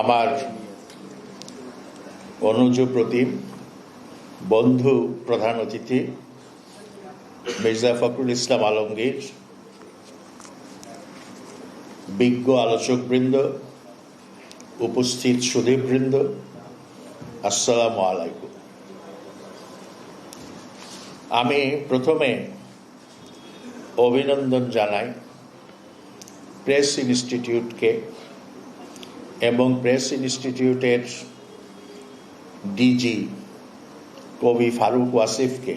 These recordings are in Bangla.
আমার অনুজ প্রতিম বন্ধু প্রধান অতিথি, মির্জা ফখরুল ইসলাম আলমগীর, বিজ্ঞ আলোচকবৃন্দ, উপস্থিত সুদীপবৃন্দ, আসসালামু আলাইকুম। আমি প্রথমে অভিনন্দন জানাই প্রেস ইনস্টিটিউটকে এবং প্রেস ইনস্টিটিউটের ডিজি কবি ফারুক ওয়াসিফকে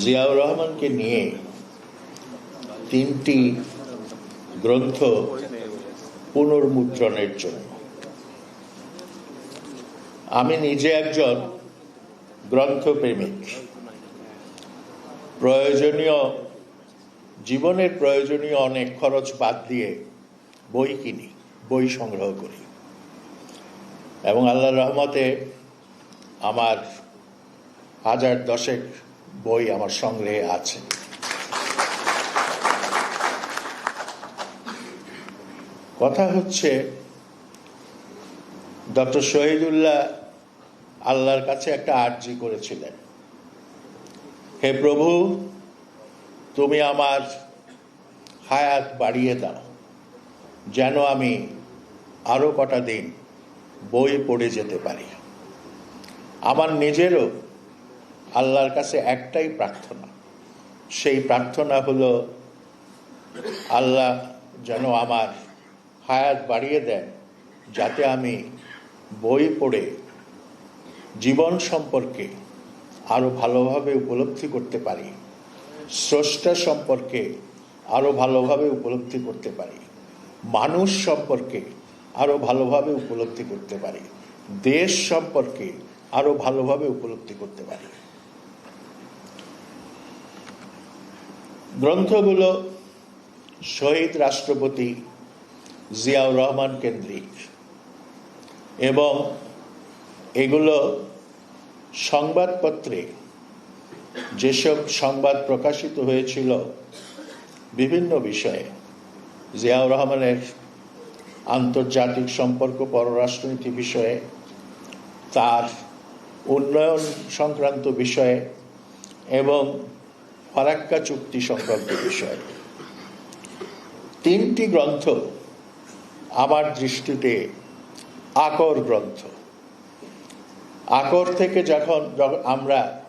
জিয়াউর রহমানকে নিয়ে তিনটি গ্রন্থ পুনর্মুদ্রণের জন্য। আমি নিজে একজন গ্রন্থপ্রেমিক। প্রয়োজনীয়, জীবনের প্রয়োজনীয় অনেক খরচ বাদ দিয়ে বই কিনি। বই সংগ্রহ করি। এবং আল্লাহর রহমতে আমার হাজার দশেক বই আমার সংগ্রহে আছে। কথা হচ্ছে, ডক্টর শহীদুল্লাহ আল্লাহর কাছে একটা আর্জি করেছিলেন। হে প্রভু, তুমি আমার হায়াত বাড়িয়ে দাও, যেন আমি আরও কটা দিন বই পড়ে যেতে পারি। আমার নিজেরও আল্লাহর কাছে একটাই প্রার্থনা। সেই প্রার্থনা হলো, আল্লাহ যেন আমার হায়াত বাড়িয়ে দেন, যাতে আমি বই পড়ে জীবন সম্পর্কে আরও ভালোভাবে উপলব্ধি করতে পারি, স্রষ্টা সম্পর্কে আরও ভালোভাবে উপলব্ধি করতে পারি, মানুষ সম্পর্কে আরও ভালোভাবে উপলব্ধি করতে পারি। দেশ সম্পর্কে আরও ভালোভাবে উপলব্ধি করতে পারি। গ্রন্থগুলো শহীদ রাষ্ট্রপতি জিয়াউর রহমান কেন্দ্রিক এবং এগুলো সংবাদপত্রে যেসব সংবাদ প্রকাশিত হয়েছিল বিভিন্ন বিষয়ে জিয়াউর রহমানের আন্তর্জাতিক সম্পর্ক পররাষ্ট্রনীতি বিষয়ে, তার উন্নয়ন সংক্রান্ত বিষয়ে এবং ফারাক্কা চুক্তি সংক্রান্ত বিষয়ে। তিনটি গ্রন্থ আমার দৃষ্টিতে আকর গ্রন্থ। আকর থেকে যখন আমরা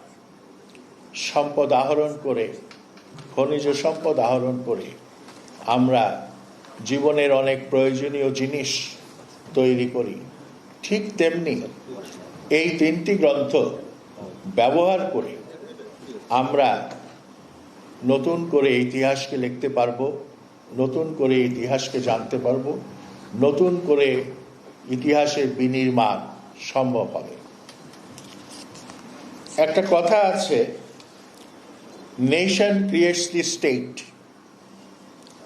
সম্পদ আহরণ করে, খনিজ সম্পদ আহরণ করে, আমরা জীবনের অনেক প্রয়োজনীয় জিনিস তৈরি করি। ঠিক তেমনি এই তিনটি গ্রন্থ ব্যবহার করে আমরা নতুন করে ইতিহাসকে লিখতে পারব, নতুন করে ইতিহাসকে জানতে পারব, নতুন করে ইতিহাসের বিনির্মাণ সম্ভব হবে। একটা কথা আছে nation creates the state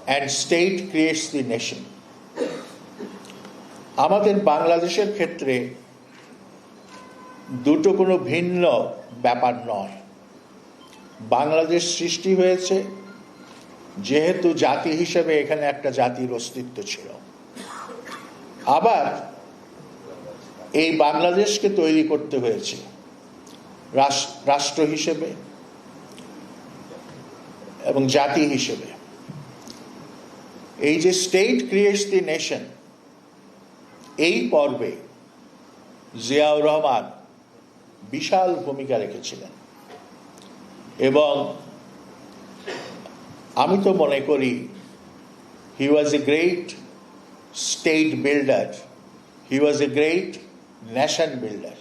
and state creates the nation আমাদের বাংলাদেশের ক্ষেত্রে দুটো কোনো ভিন্ন ব্যাপার নয়। বাংলাদেশ সৃষ্টি হয়েছে যেহেতু জাতি হিসেবে এখানে একটা জাতির অস্তিত্ব ছিল। আবার এই বাংলাদেশকে তৈরি করতে হয়েছে রাষ্ট্র হিসেবে এবং জাতি হিসেবে। এই যে স্টেট ক্রিয়েটস দি নেশন এই পর্বে জিয়াউর রহমান বিশাল ভূমিকা রেখেছিলেন। এবং আমি তো মনে করি he was a great state builder he was a great nation builder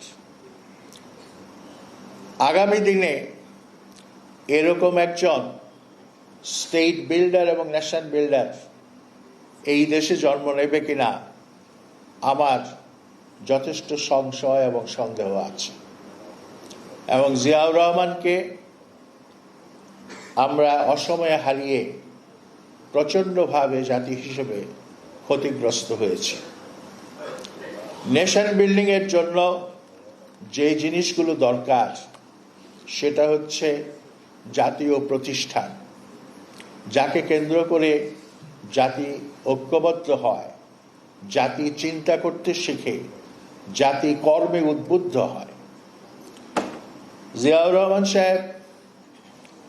আগামী দিনে এরকম একজন স্টেট বিল্ডার এবং নেশন বিল্ডার এই দেশে জন্ম নেবে কিনা, আমার যথেষ্ট সংশয় এবং সন্দেহ আছে। এবং জিয়াউর রহমানকে আমরা অসময়ে হারিয়ে প্রচণ্ডভাবে জাতি হিসেবে ক্ষতিগ্রস্ত হয়েছি। নেশন বিল্ডিং এর জন্য যে জিনিসগুলো দরকার, সেটা হচ্ছে জাতীয় প্রতিষ্ঠান, যাকে কেন্দ্র করে জাতি ঐক্যবদ্ধ হয়, জাতি চিন্তা করতে শিখে, জাতি কর্মে উদ্বুদ্ধ হয়। জিয়াউর রহমান সাহেব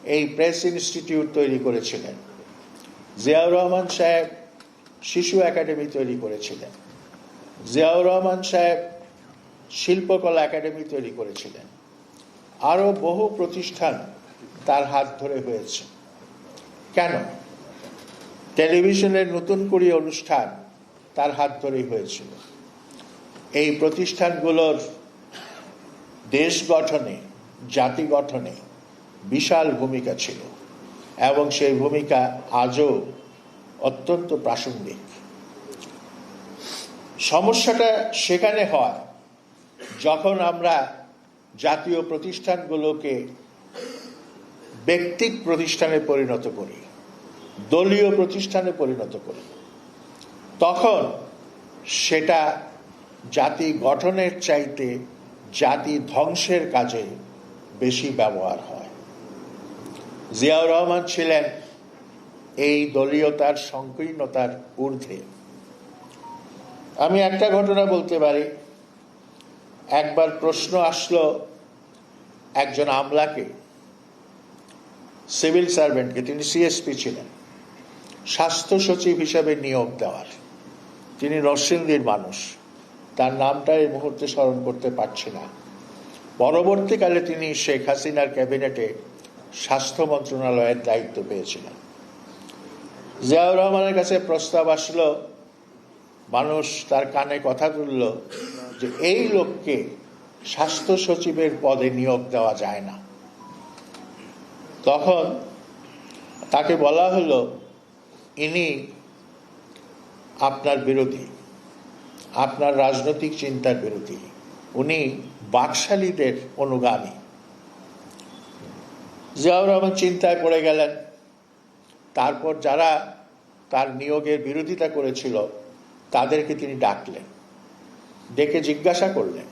এই প্রেস ইনস্টিটিউট তৈরি করেছিলেন। জিয়াউর রহমান সাহেব শিশু একাডেমি তৈরি করেছিলেন। জিয়াউর রহমান সাহেব শিল্পকলা একাডেমি তৈরি করেছিলেন। আরও বহু প্রতিষ্ঠান তার হাত ধরে হয়েছে। কেন? টেলিভিশনের নতুন করে অনুষ্ঠান তার হাত ধরেই হয়েছিল। এই প্রতিষ্ঠানগুলোর দেশ গঠনে, জাতি গঠনে বিশাল ভূমিকা ছিল এবং সেই ভূমিকা আজও অত্যন্ত প্রাসঙ্গিক। সমস্যাটা সেখানে হয় যখন আমরা জাতীয় প্রতিষ্ঠানগুলোকে ব্যক্তিক প্রতিষ্ঠানে পরিণত করি। দলীয় প্রতিষ্ঠানে পরিণত করি। তখন সেটা জাতি গঠনের চাইতে জাতি ধ্বংসের কাজে বেশি ব্যবহার হয়। জিয়াউর রহমান ছিলেন এই দলীয়তার সংকীর্ণতার ঊর্ধ্বে। আমি একটা ঘটনা বলতে পারি। একবার প্রশ্ন আসলো একজন আমলাকে, সিভিল সার্ভেন্টকে, তিনি সিএসপি ছিলেন। স্বাস্থ্য সচিব হিসাবে নিয়োগ দেওয়ার। তিনি নরসিংদীর মানুষ। তার নামটা এই মুহূর্তে স্মরণ করতে পারছি না। পরবর্তীকালে তিনি শেখ হাসিনার ক্যাবিনেটে স্বাস্থ্য মন্ত্রণালয়ের দায়িত্ব পেয়েছিলেন। জিয়াউর রহমানের কাছে প্রস্তাব আসলো, মানুষ তার কানে কথা তুলল যে এই লোককে স্বাস্থ্য সচিবের পদে নিয়োগ দেওয়া যায় না। তখন তাকে বলা হলো ইনি আপনার বিরোধী, আপনার রাজনৈতিক চিন্তার বিরোধী। উনি বাকশালীদের অনুগামী। জিয়াউর রহমান চিন্তায় পড়ে গেলেন। তারপর যারা তার নিয়োগের বিরোধিতা করেছিল, তাদেরকে তিনি ডাকলেন, ডেকে জিজ্ঞাসা করলেন,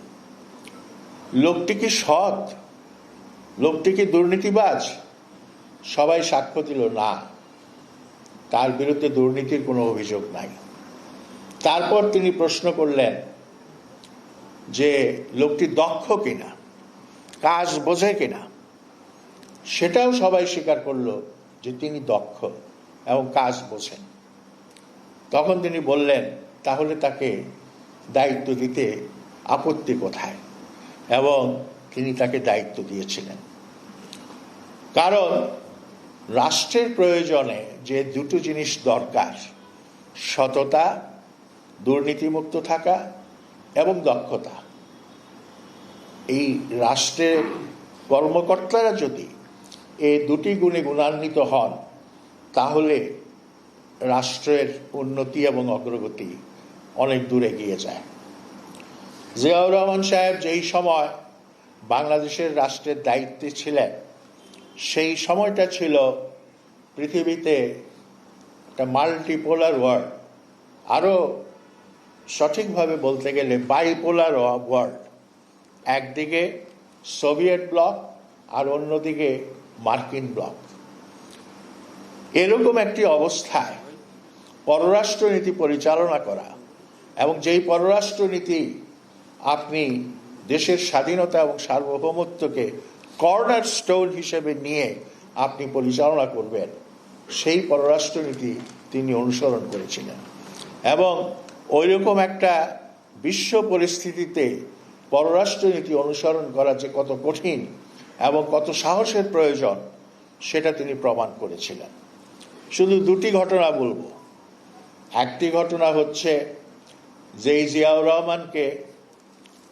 লোকটি কি সৎ? লোকটি কি দুর্নীতিবাজ? সবাই সাক্ষ্য দিল, না। তার বিরুদ্ধে দুর্নীতির কোনো অভিযোগ নাই। তারপর তিনি প্রশ্ন করলেন যে লোকটি দক্ষ কিনা, কাজ বোঝে কিনা, সেটাও সবাই স্বীকার করল যে তিনি দক্ষ এবং কাজ বোঝেন। তখন তিনি বললেন, তাহলে তাকে দায়িত্ব দিতে আপত্তি কোথায়? এবং তিনি তাকে দায়িত্ব দিয়েছিলেন। কারণ রাষ্ট্রের প্রয়োজনে যে দুটো জিনিস দরকার, সততা, দুর্নীতিমুক্ত থাকা এবং দক্ষতা। এই রাষ্ট্রের কর্মকর্তারা যদি এই দুটি গুণে গুণান্বিত হন, তাহলে রাষ্ট্রের উন্নতি এবং অগ্রগতি অনেক দূরে এগিয়ে যায়। জিয়াউর রহমান সাহেব যেই সময় বাংলাদেশের রাষ্ট্রের দায়িত্বে ছিলেন সেই সময়টা ছিল পৃথিবীতে একটা মাল্টিপোলার ওয়ার্ল্ড আরও সঠিকভাবে বলতে গেলে বাইপোলার ওয়ার্ল্ড একদিকে সোভিয়েট ব্লক আর অন্যদিকে মার্কিন ব্লক। এরকম একটি অবস্থায় পররাষ্ট্রনীতি পরিচালনা করা এবং যেই পররাষ্ট্রনীতি আপনি দেশের স্বাধীনতা এবং সার্বভৌমত্বকে কর্নার স্টোন হিসেবে নিয়ে আপনি পরিচালনা করবেন, সেই পররাষ্ট্রনীতি তিনি অনুসরণ করেছিলেন। এবং ওই রকম একটা বিশ্ব পরিস্থিতিতে পররাষ্ট্রনীতি অনুসরণ করা যে কত কঠিন এবং কত সাহসের প্রয়োজন, সেটা তিনি প্রমাণ করেছিলেন। শুধু দুটি ঘটনা বলব। একটি ঘটনা হচ্ছে যেই জিয়াউর রহমানকে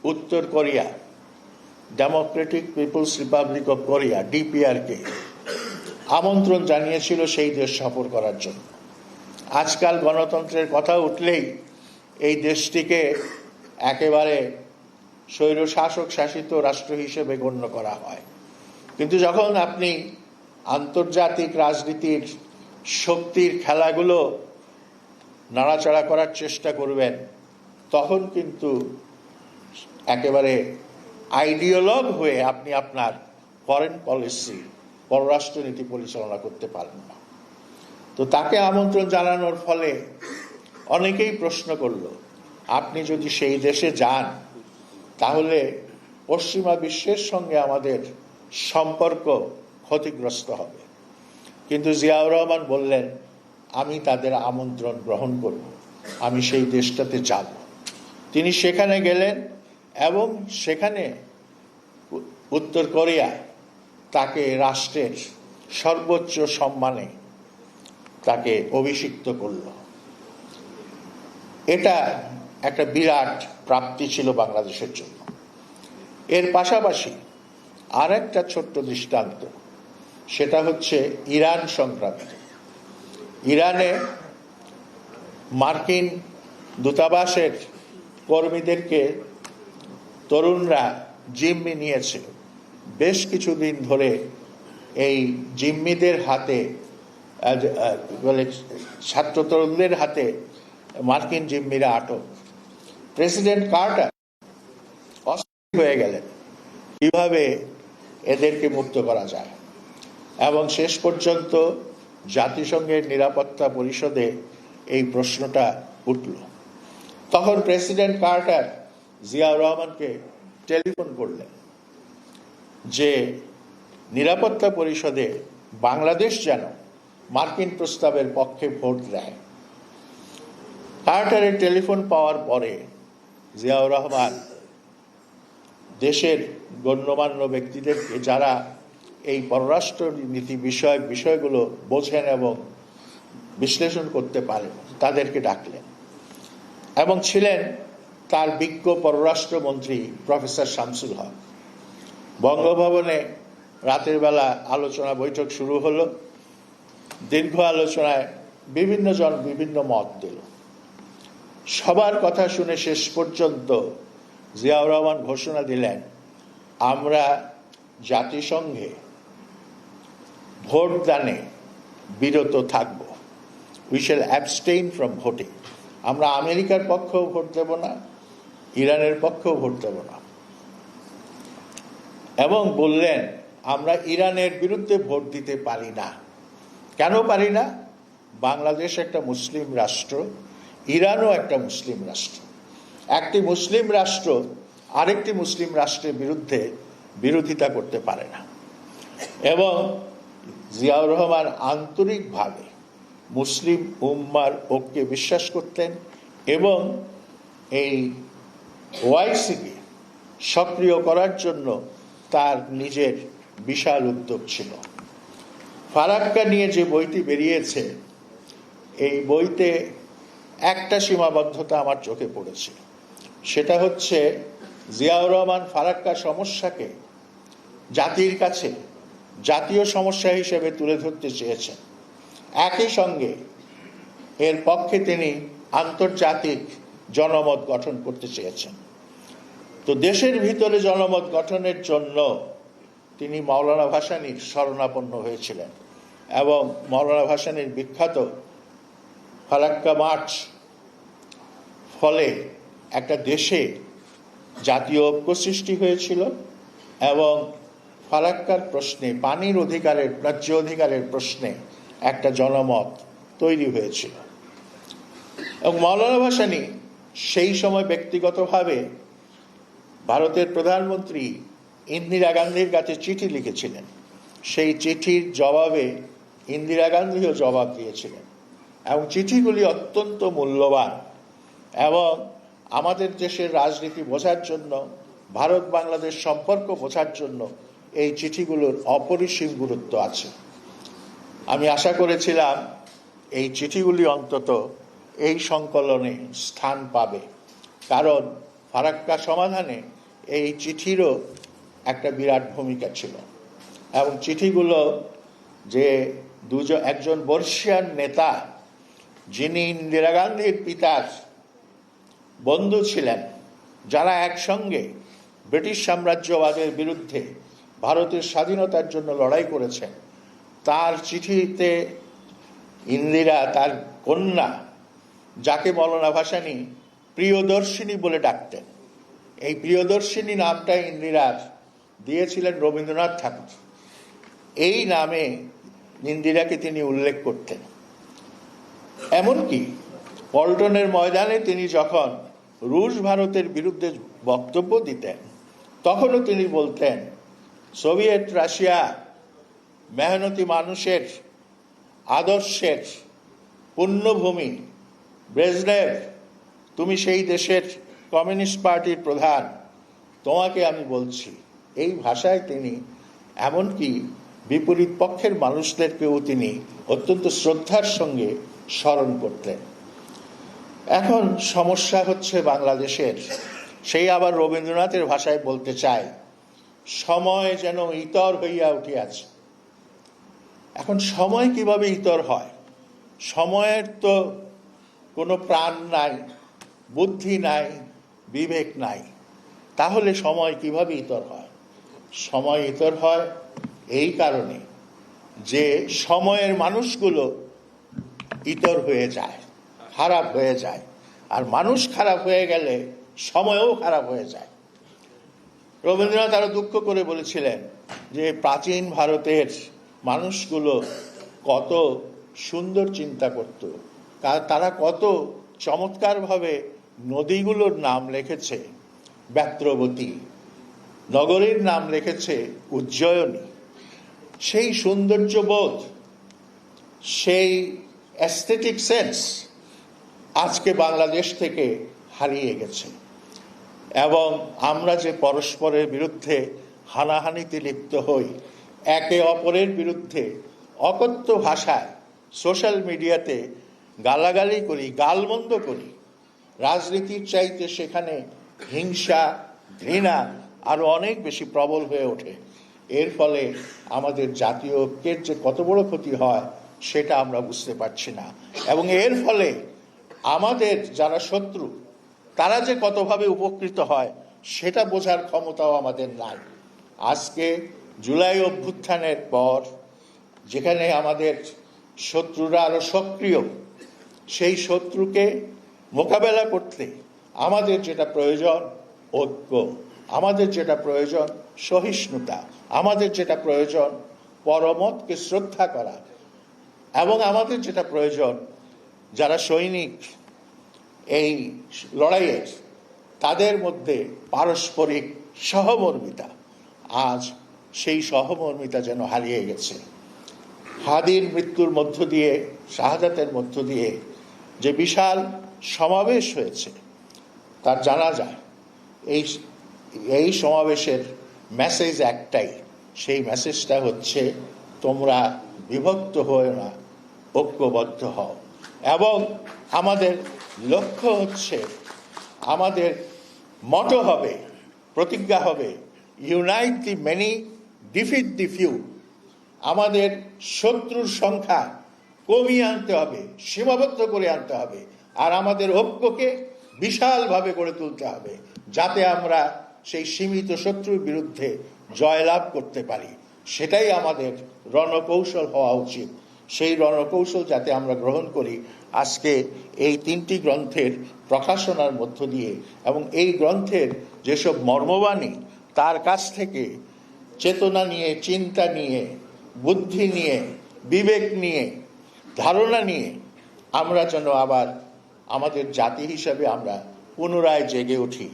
উত্তর Korea democratic people's republic of Korea DPRK আমন্ত্রণ জানিয়েছিল সেই দেশ সফর করার জন্য। আজকাল গণতন্ত্রের কথা উঠলেই এই দেশটিকে একেবারে স্বৈর শাসক শাসিত রাষ্ট্র হিসেবে গণ্য করা হয়। কিন্তু যখন আপনি আন্তর্জাতিক রাজনীতির শক্তির খেলাগুলো নাড়াচাড়া করার চেষ্টা করবেন, তখন কিন্তু একেবারে আইডিওলগ হয়ে আপনি আপনার ফরেন পলিসি পররাষ্ট্রনীতি পরিচালনা করতে পারেন না। তো তাকে আমন্ত্রণ জানানোর ফলে অনেকেই প্রশ্ন করল, আপনি যদি সেই দেশে যান, তাহলে পশ্চিমা বিশ্বের সঙ্গে আমাদের সম্পর্ক ক্ষতিগ্রস্ত হবে। কিন্তু জিয়াউর রহমান বললেন, আমি তাদের আমন্ত্রণ গ্রহণ করব, আমি সেই দেশটাতে যাব। তিনি সেখানে গেলেন এবং সেখানে উত্তর কোরিয়া তাকে রাষ্ট্রের সর্বোচ্চ সম্মানে তাকে অভিষিক্ত করল। এটা একটা বিরাট প্রাপ্তি ছিল বাংলাদেশের জন্য। এর পাশাপাশি আর একটা ছোট্ট দৃষ্টান্ত, সেটা হচ্ছে ইরান সংক্রান্ত। ইরানে মার্কিন দূতাবাসের কর্মীদেরকে তরুণরা জিম্মি নিয়েছে বেশ কিছুদিন ধরে এই জিম্মিদের হাতে বলে ছাত্র তরুণদের হাতে মার্কিন জিম্মিরা আটক। প্রেসিডেন্ট কার্টার অস্থির হয়ে গেলেন। কীভাবে এদেরকে মুক্ত করা যায়? এবং শেষ পর্যন্ত জাতিসংঘের নিরাপত্তা পরিষদে এই প্রশ্নটা উঠল। তখন প্রেসিডেন্ট কার্টার জিয়াউর রহমানকে টেলিফোন করলেন যে নিরাপত্তা পরিষদে বাংলাদেশ যেন মার্কিন প্রস্তাবের পক্ষে ভোট দেয়। কার্টারের টেলিফোন পাওয়ার পরে জিয়াউর রহমান দেশের গণ্যমান্য ব্যক্তিদেরকে যারা এই পররাষ্ট্র নীতি বিষয়ক বিষয়গুলো বোঝেন এবং বিশ্লেষণ করতে পারেন, তাদেরকে ডাকলেন এবং ছিলেন তার বিজ্ঞ পররাষ্ট্রমন্ত্রী প্রফেসর শামসুল হক। বঙ্গভবনে রাতের বেলা আলোচনা বৈঠক শুরু হলো। দীর্ঘ আলোচনায় বিভিন্ন জন বিভিন্ন মত দিল। সবার কথা শুনে শেষ পর্যন্ত জিয়াউর রহমান ঘোষণা দিলেন, আমরা জাতিসংঘে ভোটদানে বিরত থাকব। We shall abstain from voting আমরা আমেরিকার পক্ষেও ভোট দেব না। ইরানের পক্ষেও ভোট দেব না। এবং বললেন, আমরা ইরানের বিরুদ্ধে ভোট দিতে পারি না। কেন পারি না? বাংলাদেশ একটা মুসলিম রাষ্ট্র, ইরানও একটা মুসলিম রাষ্ট্র। একটি মুসলিম রাষ্ট্র আরেকটি মুসলিম রাষ্ট্রের বিরুদ্ধে বিরোধিতা করতে পারে না। এবং জিয়াউর রহমান আন্তরিকভাবে মুসলিম উম্মার ঐক্যে বিশ্বাস করতেন এবং এই ওয়াইসিকে সক্রিয় করার জন্য তার নিজের বিশাল উদ্যোগ ছিল। ফারাক্কা নিয়ে যে বইটি বেরিয়েছে, এই বইতে একটা সীমাবদ্ধতা আমার চোখে পড়েছে। সেটা হচ্ছে, জিয়াউর রহমান ফারাক্কা সমস্যাকে জাতির কাছে জাতীয় সমস্যা হিসেবে তুলে ধরতে চেয়েছেন। একই সঙ্গে এর পক্ষে তিনি আন্তর্জাতিক জনমত গঠন করতে চেয়েছেন। তো দেশের ভিতরে জনমত গঠনের জন্য তিনি মাওলানা ভাসানীর শরণাপন্ন হয়েছিলেন এবং মাওলানা ভাসানীর বিখ্যাত ফারাক্কা মার্চ ফলে একটা দেশে জাতীয় ঐক্য সৃষ্টি হয়েছিল এবং ফারাক্কার প্রশ্নে, পানির অধিকারের ন্যায্য অধিকারের প্রশ্নে একটা জনমত তৈরি হয়েছিল। এবং মৌলানা ভাসানী সেই সময় ব্যক্তিগতভাবে ভারতের প্রধানমন্ত্রী ইন্দিরা গান্ধীর কাছে চিঠি লিখেছিলেন। সেই চিঠির জবাবে ইন্দিরা গান্ধীও জবাব দিয়েছিলেন এবং চিঠিগুলি অত্যন্ত মূল্যবান এবং আমাদের দেশের রাজনীতি বোঝার জন্য, ভারত বাংলাদেশ সম্পর্ক বোঝার জন্য এই চিঠিগুলোর অপরিসীম গুরুত্ব আছে। আমি আশা করেছিলাম এই চিঠিগুলি অন্তত এই সংকলনে স্থান পাবে। কারণ ফারাক্কা সমাধানে এই চিঠিরও একটা বিরাট ভূমিকা ছিল। এবং চিঠিগুলো যে দুজন, একজন বর্ষিয়ান নেতা, যিনি ইন্দিরা গান্ধীর পিতার বন্ধু ছিলেন, যারা একসঙ্গে ব্রিটিশ সাম্রাজ্যবাদের বিরুদ্ধে ভারতের স্বাধীনতার জন্য লড়াই করেছেন, তার চিঠিতে ইন্দিরা, তার কন্যা যাকে মৌলানা ভাসানী প্রিয়দর্শিনী বলে ডাকতেন। এই প্রিয়দর্শিনী নামটা ইন্দিরার দিয়েছিলেন রবীন্দ্রনাথ ঠাকুর। এই নামে ইন্দিরাকে তিনি উল্লেখ করতেন। এমনকি পল্টনের ময়দানে তিনি যখন রুশ ভারতের বিরুদ্ধে বক্তব্য দিতেন, তখনও তিনি বলতেন, সোভিয়েত রাশিয়া মেহনতি মানুষের, আদর্শের পুণ্যভূমি ব্রেজনেভ, তুমি সেই দেশের কমিউনিস্ট পার্টির প্রধান। তোমাকে আমি বলছি, এই ভাষায় তিনি এমনকি বিপরীত পক্ষের মানুষদেরকেও তিনি অত্যন্ত শ্রদ্ধার সঙ্গে স্মরণ করতেন। এখন সমস্যা হচ্ছে বাংলাদেশের। সেই আবার রবীন্দ্রনাথের ভাষায় বলতে চায় সময় যেন ইতর হইয়া উঠিয়াছে। এখন সময় কীভাবে ইতর হয়? সময়ের তো কোনো প্রাণ নাই, বুদ্ধি নাই, বিবেক নাই। তাহলে সময় কীভাবে ইতর হয়? সময় ইতর হয় এই কারণে যে সময়ের মানুষগুলো ইতর হয়ে যায়, খারাপ হয়ে যায়। আর মানুষ খারাপ হয়ে গেলে সময়ও খারাপ হয়ে যায়। রবীন্দ্রনাথ আরও দুঃখ করে বলেছিলেন যে প্রাচীন ভারতের মানুষগুলো কত সুন্দর চিন্তা করত তারা কত চমৎকারভাবে নদীগুলোর নাম লেখেছে। ব্যত্রবতী নগরীর নাম লিখেছে উজ্জয়নী। সেই সৌন্দর্যবোধ, সেই অ্যাস্থেটিক সেন্স আজকে বাংলাদেশ থেকে হারিয়ে গেছে। এবং আমরা যে পরস্পরের বিরুদ্ধে হানাহানিতে লিপ্ত হই, একে অপরের বিরুদ্ধে অকথ্য ভাষায় সোশ্যাল মিডিয়াতে গালাগালি করি, গালমন্দ করি। রাজনীতির চাইতে সেখানে হিংসা, ঘৃণা আরও অনেক বেশি প্রবল হয়ে ওঠে। এর ফলে আমাদের জাতীয় ঐক্যের যে কত বড় ক্ষতি হয়, সেটা আমরা বুঝতে পারছি না। এবং এর ফলে আমাদের যারা শত্রু, তারা যে কতভাবে উপকৃত হয়, সেটা বোঝার ক্ষমতাও আমাদের নাই। আজকে জুলাই অভ্যুত্থানের পর, যেখানে আমাদের শত্রুরা আরও সক্রিয় সেই শত্রুকে মোকাবেলা করতে আমাদের যেটা প্রয়োজন, ঐক্য। আমাদের যেটা প্রয়োজন, সহিষ্ণুতা। আমাদের যেটা প্রয়োজন, পরমতকে শ্রদ্ধা করা। এবং আমাদের যেটা প্রয়োজন, যারা সৈনিক এই লড়াইয়ের তাদের মধ্যে পারস্পরিক সহমর্মিতা। আজ সেই সহমর্মিতা যেন হারিয়ে গেছে। হাদির মৃত্যুর মধ্য দিয়ে, শাহাদাতের মধ্য দিয়ে যে বিশাল সমাবেশ হয়েছে, তার জানা যায়, এই এই সমাবেশের মেসেজ একটাই, সেই মেসেজটা হচ্ছে, তোমরা বিভক্ত হয়ে না, ঐক্যবদ্ধ হও। এবং আমাদের লক্ষ্য হচ্ছে, আমাদের মটো হবে, প্রতিজ্ঞা হবে unite the many defeat the few আমাদের শত্রুর সংখ্যা কমিয়ে আনতে হবে, সীমাবদ্ধ করে আনতে হবে। আর আমাদের ঐক্যকে বিশালভাবে গড়ে তুলতে হবে, যাতে আমরা সেই সীমিত শত্রুর বিরুদ্ধে জয়লাভ করতে পারি। সেটাই আমাদের রণকৌশল হওয়া উচিত। সেই রণকৌশল যাতে আমরা গ্রহণ করি, আজকে এই তিনটি গ্রন্থের প্রকাশনার মধ্য দিয়ে এবং এই গ্রন্থের যেসব মর্মবাণী, তার কাছ থেকে চেতনা নিয়ে, চিন্তা নিয়ে, বুদ্ধি নিয়ে, বিবেক নিয়ে ধারণা নিয়ে আমরা যেন আবার আমাদের জাতি হিসাবে আমরা পুনরায় জেগে উঠি।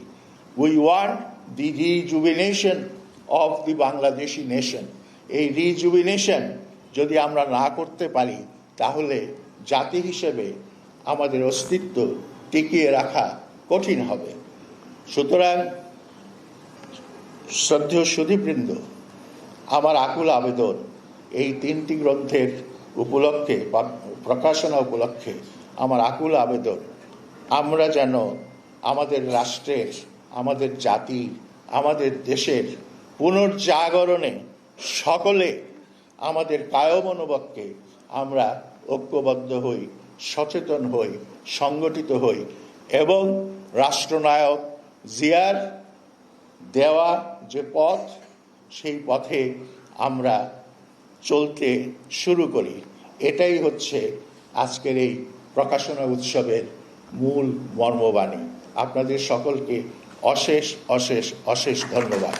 We want the rejuvenation of the Bangladeshi nation এই রিজুবিনেশন যদি আমরা না করতে পারি, তাহলে জাতি হিসেবে আমাদের অস্তিত্ব টিকিয়ে রাখা কঠিন হবে। সুতরাং শ্রদ্ধেয় সুধীবৃন্দ, আমার আকুল আবেদন এই তিনটি গ্রন্থের উপলক্ষে প্রকাশনা উপলক্ষে আমার আকুল আবেদন, আমরা যেন আমাদের রাষ্ট্রের, আমাদের জাতির, আমাদের দেশের পুনর্জাগরণে সকলে আমাদের কায় মনোবতকে আমরা ঐক্যবদ্ধ হই, সচেতন হই, সংগঠিত হই এবং রাষ্ট্রনায়ক জিয়ার দেওয়া যে পথ, সেই পথে আমরা চলতে শুরু করি। এটাই হচ্ছে আজকের এই প্রকাশনা উৎসবের মূল মর্মবাণী। আপনাদের সকলকে অশেষ অশেষ অশেষ ধন্যবাদ।